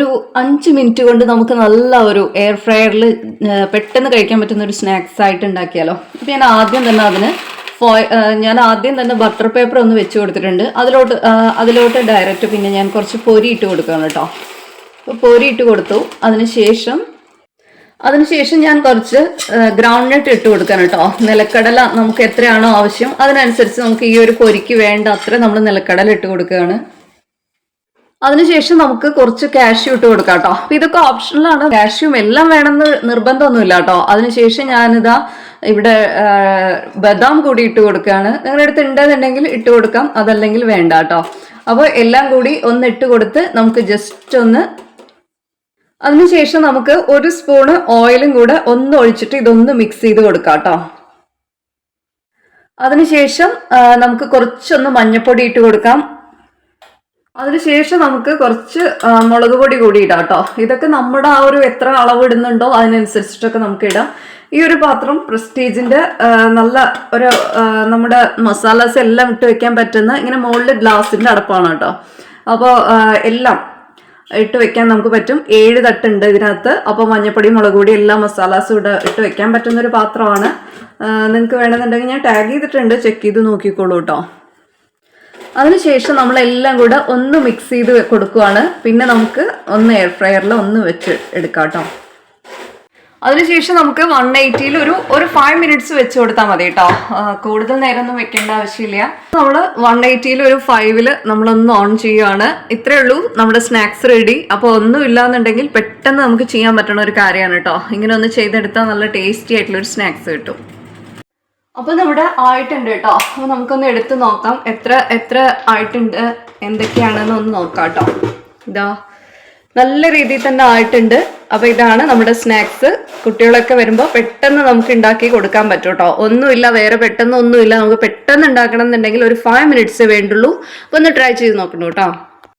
ഒരു അഞ്ച് മിനിറ്റ് കൊണ്ട് നമുക്ക് നല്ല ഒരു എയർ ഫ്രയറിൽ പെട്ടെന്ന് കഴിക്കാൻ പറ്റുന്ന ഒരു സ്നാക്സ് ആയിട്ട് ഉണ്ടാക്കിയാലോ? അപ്പം ഞാൻ ആദ്യം തന്നെ അതിന് ഫോയ് ഞാൻ ആദ്യം തന്നെ ബട്ടർ പേപ്പർ ഒന്ന് വെച്ച് കൊടുത്തിട്ടുണ്ട്. അതിലോട്ട് അതിലോട്ട് ഡയറക്റ്റ് പിന്നെ ഞാൻ കുറച്ച് പൊരി ഇട്ട് കൊടുക്കുകയാണ് കേട്ടോ. പൊരി ഇട്ട് കൊടുത്തു. അതിനുശേഷം അതിനുശേഷം ഞാൻ കുറച്ച് ഗ്രൗണ്ട് നട്ട് ഇട്ട് കൊടുക്കാൻ കേട്ടോ. നിലക്കടല നമുക്ക് എത്രയാണോ ആവശ്യം അതിനനുസരിച്ച് നമുക്ക് ഈ ഒരു പൊരിക്ക് വേണ്ട അത്ര നമ്മൾ നിലക്കടല ഇട്ട് കൊടുക്കുകയാണ്. അതിനുശേഷം നമുക്ക് കുറച്ച് കാഷ്യൂ ഇട്ട് കൊടുക്കാം കേട്ടോ അപ്പൊ ഇതൊക്കെ ഓപ്ഷണലാണ് കാഷ്യൂം എല്ലാം വേണമെന്ന് നിർബന്ധമൊന്നുമില്ല കേട്ടോ അതിനുശേഷം ഞാനിതാ ഇവിടെ ബദാം കൂടി ഇട്ട് കൊടുക്കുകയാണ്. നിങ്ങളുടെ അടുത്ത് ഉണ്ടെന്നുണ്ടെങ്കിൽ ഇട്ട് കൊടുക്കാം. അതല്ലെങ്കിൽ വേണ്ട കേട്ടോ അപ്പോൾ എല്ലാം കൂടി ഒന്ന് ഇട്ട് കൊടുത്ത് നമുക്ക് ജസ്റ്റ് ഒന്ന് അതിനുശേഷം നമുക്ക് ഒരു സ്പൂണ് ഓയിലും കൂടെ ഒന്ന് ഒഴിച്ചിട്ട് ഇതൊന്ന് മിക്സ് ചെയ്ത് കൊടുക്കാം കേട്ടോ അതിനുശേഷം നമുക്ക് കുറച്ചൊന്ന് മഞ്ഞപ്പൊടി ഇട്ട് കൊടുക്കാം. അതിനുശേഷം നമുക്ക് കുറച്ച് മുളക് പൊടി കൂടി ഇടാം കേട്ടോ ഇതൊക്കെ നമ്മുടെ ആ ഒരു എത്ര അളവ് ഇടുന്നുണ്ടോ അതിനനുസരിച്ചിട്ടൊക്കെ നമുക്ക് ഇടാം. ഈ ഒരു പാത്രം പ്രസ്റ്റീജിന്റെ നല്ല ഒരു നമ്മുടെ മസാലാസ് എല്ലാം ഇട്ട് വെക്കാൻ പറ്റുന്ന ഇങ്ങനെ മുകളിൽ ഗ്ലാസിന്റെ അടപ്പാണ് കേട്ടോ അപ്പോൾ എല്ലാം ഇട്ട് വെക്കാൻ നമുക്ക് പറ്റും. ഏഴ് തട്ടുണ്ട് ഇതിനകത്ത്. അപ്പോൾ മഞ്ഞപ്പൊടി മുളക് പൊടി എല്ലാ മസാലാസും ഇവിടെ ഇട്ട് വെക്കാൻ പറ്റുന്ന ഒരു പാത്രമാണ്. നിങ്ങൾക്ക് വേണമെന്നുണ്ടെങ്കിൽ ഞാൻ ടാഗ് ചെയ്തിട്ടുണ്ട്. ചെക്ക് ചെയ്ത് നോക്കിക്കോളൂ കേട്ടോ അതിനുശേഷം നമ്മളെല്ലാം കൂടെ ഒന്ന് മിക്സ് ചെയ്ത് കൊടുക്കുവാണ്. പിന്നെ നമുക്ക് ഒന്ന് എയർ ഫ്രയറിൽ ഒന്ന് വെച്ച് എടുക്കാം കേട്ടോ അതിനുശേഷം നമുക്ക് വൺ എയ്റ്റിയിൽ ഒരു ഒരു ഫൈവ് മിനിറ്റ്സ് വെച്ച് കൊടുത്താൽ മതി കേട്ടോ കൂടുതൽ നേരം ഒന്നും വെക്കേണ്ട ആവശ്യമില്ല. നമ്മൾ വൺ എയ്റ്റിയിൽ ഒരു ഫൈവിൽ നമ്മളൊന്ന് ഓൺ ചെയ്യുകയാണ് ഇത്രേ ഉള്ളൂ നമ്മുടെ സ്നാക്സ് റെഡി അപ്പോൾ ഒന്നും ഇല്ലാന്നുണ്ടെങ്കിൽ പെട്ടെന്ന് നമുക്ക് ചെയ്യാൻ പറ്റുന്ന ഒരു കാര്യമാണ് കേട്ടോ ഇങ്ങനെ ഒന്ന് ചെയ്തെടുത്താൽ നല്ല ടേസ്റ്റി ആയിട്ടുള്ള ഒരു സ്നാക്സ് കിട്ടും. അപ്പൊ നമ്മുടെ ആയിട്ടുണ്ട് കേട്ടോ. അപ്പൊ നമുക്കൊന്ന് എടുത്ത് നോക്കാം. എത്ര എത്ര ആയിട്ടുണ്ട്? എന്തൊക്കെയാണെന്ന് ഒന്ന് നോക്കാം കേട്ടോ. ഇതാ നല്ല രീതിയിൽ തന്നെ ആയിട്ടുണ്ട്. അപ്പൊ ഇതാണ് നമ്മുടെ സ്നാക്സ്. കുട്ടികളൊക്കെ വരുമ്പോൾ പെട്ടെന്ന് നമുക്ക് ഉണ്ടാക്കി കൊടുക്കാൻ പറ്റും കേട്ടോ. ഒന്നുമില്ല വേറെ പെട്ടെന്ന് ഒന്നുമില്ല നമുക്ക് പെട്ടെന്ന് ഉണ്ടാക്കണം എന്നുണ്ടെങ്കിൽ ഒരു ഫൈവ് മിനിറ്റ്സേ വേണ്ടുള്ളൂ. അപ്പൊ ഒന്ന് ട്രൈ ചെയ്ത് നോക്കണം കേട്ടോ.